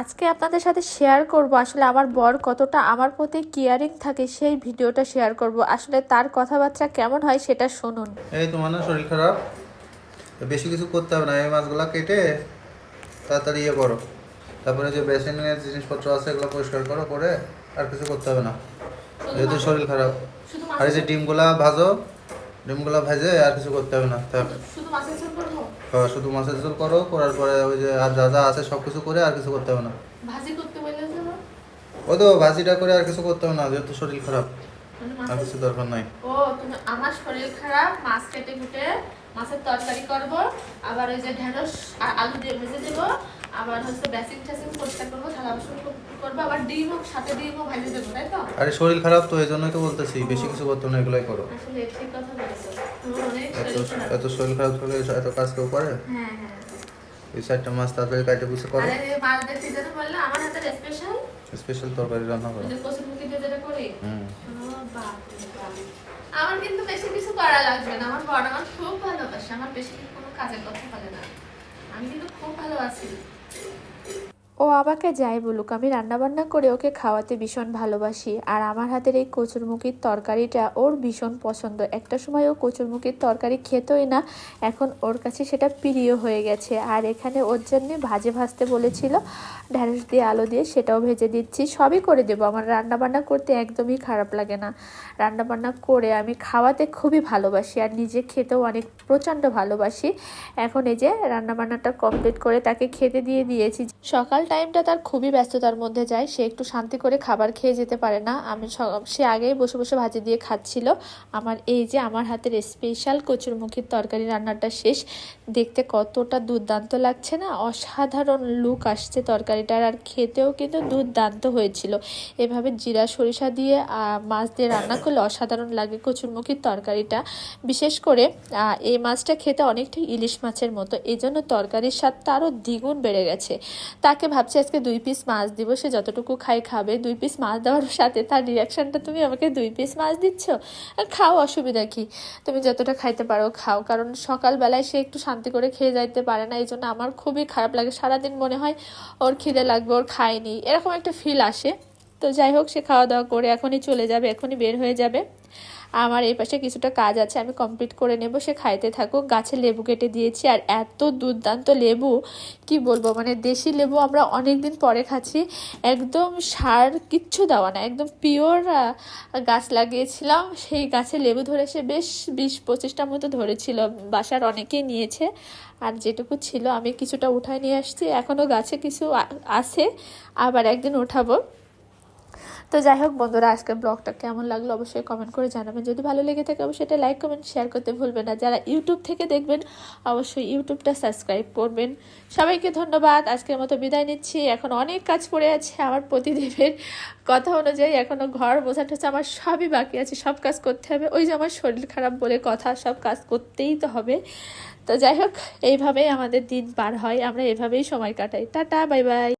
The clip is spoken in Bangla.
আজকে আপনাদের সাথে শেয়ার করব। আসলে আমার বর কতটা আমার প্রতি কেয়ারিং থাকে সেই ভিডিওটা শেয়ার করব। আসলে তার কথাবার্তা কেমন হয় সেটা শুনুন। এই তোমার না শরীর খারাপ? বেশি কিছু করতে হবে না এই মাছগুলো কেটে তাড়াতাড়ি ইয়ে করো। তারপরে যে বেসিনের জিনিসপত্র আছে এগুলো পরিষ্কার করো করে আর কিছু করতে হবে না। যেহেতু শরীর খারাপ। আর এই যে ডিমগুলা ভাজো ডিমগুলা ভেজে আর কিছু করতে হবে না শুধু মাছের ঝোল করব? শুধু মাছের ঝোল করো করার পরে ওই যে আর যা যা আছে সব কিছু করে আর কিছু করতে হবে না। ভাজি করতে বললে ও তো ভাজিটা করে আর কিছু করতে হবে না যেহেতু শরীর খারাপ। মানে আর কিছু দরকার নাই। ও তুমি আমার শরীর খারাপ মাছ কেটে কুটে মাছের তরকারি করব আবার ওই যে ঢেঁড়স আর আলু দিয়ে ভেজে দেব আবার হচ্ছে বেসিং টেসিং পরিষ্কার করব থালা বাসন করব আবার ডিমও সাথে ডিমও ভেজে দেবো তাই তো? আরে শরীর খারাপ তো এই জন্যই তো বলতেছি বেশি কিছু করতে না এগুলাই করো। আসলে ঠিক কথা বলেছ। এত শরীর খারাপ। থাকলে এত কাজ কেউ করে? হ্যাঁ হ্যাঁ। এই চারটা মাছ তাড়াতাড়ি কাটে বুঝে করো। আরে মাছ দেখতে যেন বললে আমার হাতের স্পেশাল স্পেশাল তরকারি রান্না করো। যে কচুর মুখি দিয়ে যেটা করি? হুম। ও বাপ রে বাপ। আমার কিন্তু বেশি কিছু করা লাগবে না। আমার বড় আমার খুব ভালোবাসে। আমার বেশি কোনো কাজের কথা বলে না। আমি কিন্তু খুব ভালো আছি। ও আমাকে যাই বলুক, আমি রান্নাবান্না করে ওকে খাওয়াতে ভীষণ ভালোবাসি। আর আমার হাতের এই কচুরমুখির তরকারিটা ওর ভীষণ পছন্দ। একটা সময় ও কচুরমুখির তরকারি খেতই না, এখন ওর কাছে সেটা প্রিয় হয়ে গেছে। আর এখানে ওর জন্যে ভাজে ভাজতে বলেছিল ঢ্যাঁড়স দিয়ে, আলু দিয়ে সেটাও ভেজে দিচ্ছি। সবই করে দেবো, আমার রান্নাবান্না করতে একদমই খারাপ লাগে না। রান্নাবান্না করে আমি খাওয়াতে খুবই ভালোবাসি আর নিজে খেতেও অনেক প্রচণ্ড ভালোবাসি। এখন এই যে রান্নাবান্নাটা কমপ্লিট করে তাকে খেতে দিয়ে দিয়েছি। সকাল টাইমটা তার খুবই ব্যস্ততার মধ্যে যায়। সে একটু শান্তি করে খাবার খেয়ে যেতে পারে না। আমি স- আগেই বসে বসে ভাজি দিয়ে খাচ্ছিল। আমার এই যে আমার হাতের স্পেশাল কচুরমুখির তরকারি রান্নাটা শেষ। দেখতে কতটা দুর্দান্ত লাগছে না? অসাধারণ লুক আসছে তরকারিটার। আর খেতেও কিন্তু দুর্দান্ত হয়েছিল। এভাবে জিরা সরিষা দিয়ে মাছ দিয়ে রান্না করলে অসাধারণ লাগে কচুরমুখির তরকারিটা। বিশেষ করে এই মাছটা খেতে অনেকটা ইলিশ মাছের মতো। এই জন্য তরকারির স্বাদটা আরও দ্বিগুণ বেড়ে গেছে। তাকে ভাবছি আজকে দুই পিস মাছ দিব, সে যতটুকু খাই খাবে। দুই পিস মাছ দেওয়ার সাথে তার রিয়াকশনটা তুমি আমাকে দুই পিস মাছ দিচ্ছ? আর খাও, অসুবিধা কি? তুমি যতটা খাইতে পারো, খাও। কারণ সকালবেলায় সে একটু শান্তি করে খেয়ে যাইতে পারে না এই জন্য আমার খুবই খারাপ লাগে। সারাদিন মনে হয় ওর খিদে লাগবে, ওর খায়নি। এরকম একটা ফিল আসে। তো যাই হোক, সে খাওয়া দাওয়া করে এখনই চলে যাবে, এখনই বের হয়ে যাবে। আমার এই পাশে কিছুটা কাজ আছে, আমি কমপ্লিট করে নেব, সে খাইতে থাকুক। গাছে লেবু কেটে দিয়েছি, আর এত দুর্দান্ত লেবু, কি বলব মানে দেশি লেবু আমরা অনেক দিন পরে খাচ্ছি। একদম সার কিচ্ছু দেওয়া না, একদম পিওর গাছ লাগিয়েছিলাম। সেই গাছে লেবু ধরে সে বেশ বিশ পঁচিশটার মতো ধরেছিল, বাসার অনেকেই নিয়েছে। আর যেটুকু ছিল, আমি কিছুটা উঠায় নিয়ে আসছি। এখনও গাছে কিছু আছে, আবার একদিন উঠাবো। তো যাই হোক বন্ধুরা, আজকের ব্লগটা কেমন লাগল অবশ্যই কমেন্ট করে জানাবেন। যদি ভালো লেগে থাকে অবশ্যই এটা লাইক কমেন্ট শেয়ার করতে ভুলবেন না। যারা ইউটিউব থেকে দেখবেন, অবশ্যই ইউটিউবটা সাবস্ক্রাইব করবেন। সবাইকে ধন্যবাদ। আজকের মতো বিদায় নিচ্ছি। এখন অনেক কাজ পড়ে আছে আমার প্রতিদেবের কথা অনুযায়ী। এখনও ঘর, বোঝা হচ্ছে আমার সবই বাকি আছে। সব কাজ করতে হবে। ওই যে আমার শরীর খারাপ বলে কথা, সব কাজ করতেই তো হবে। তো যাই হোক, এইভাবেই আমাদের দিন পার হয়। আমরা এভাবেই সময় কাটাই। Tata bye bye